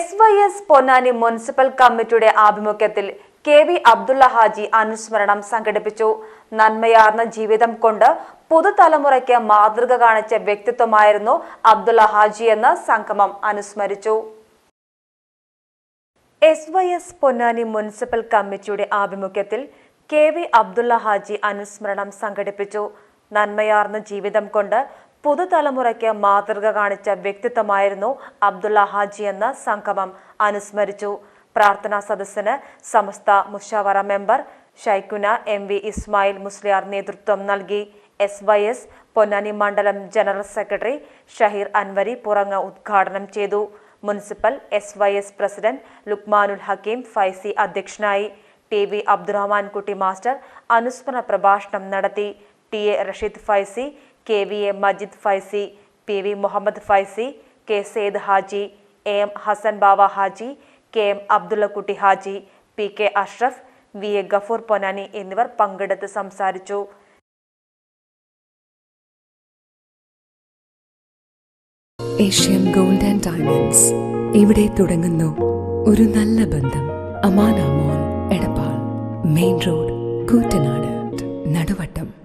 S Y S Ponnani municipal കമ്മിറ്റിയുടെ ആഭിമുഖ്യത്തിൽ K V Abdulla Haji അനുസ്മരണം സംഘടിപ്പിച്ചു. നന്മയാർന്ന ജീവിതം കൊണ്ട് പുതുതലമുറയ്ക്ക് മാതൃക കാണിച്ച വ്യക്തിത്വമായിരുന്നു അബ്ദുള്ള ഹാജി എന്ന് സംഗമം അനുസ്മരിച്ചു. S Y S Ponnani municipal കമ്മിറ്റിയുടെ ആഭിമുഖ്യത്തിൽ കെ വി അബ്ദുള്ള ഹാജി അനുസ്മരണം സംഘടിപ്പിച്ചു. നന്മയാർന്ന ജീവിതം കൊണ്ട് പുതുതലമുറയ്ക്ക് മാതൃക കാണിച്ച വ്യക്തിത്വമായിരുന്നു അബ്ദുള്ള ഹാജി എന്ന് സംഗമം അനുസ്മരിച്ചു. പ്രാർത്ഥനാ സദസ്സിന് സമസ്ത മുഷാവറ member ഷൈക്കുന M V Ismail Musliyar നേതൃത്വം നൽകി. എസ് വൈ എസ് പൊന്നാനി മണ്ഡലം ജനറൽ സെക്രട്ടറി ഷഹീർ അൻവരി പുറങ്ങ ഉദ്ഘാടനം ചെയ്തു. Municipal S Y S president Luqmanul Hakeem Faizy അധ്യക്ഷനായി. T V Abdurahman Kutty master അനുസ്മരണ പ്രഭാഷണം നടത്തി. T A Rasheed Faizy K V A Majeed Faizy P V Muhammad Faizy K Sayyid Haji A M Hassan Bava Haji K M Abdullakutty Haji P K Ashraf V A Gafoor Ponnani എന്നിവർ പങ്കെടുത്ത് സംസാരിച്ചു. Asian gold and diamonds ഇവിടെ തുടങ്ങുന്നു. ഒരു നല്ല ബന്ധം. അമാനാമോൻ Edappal. Main road Koottanad. Naduvattom.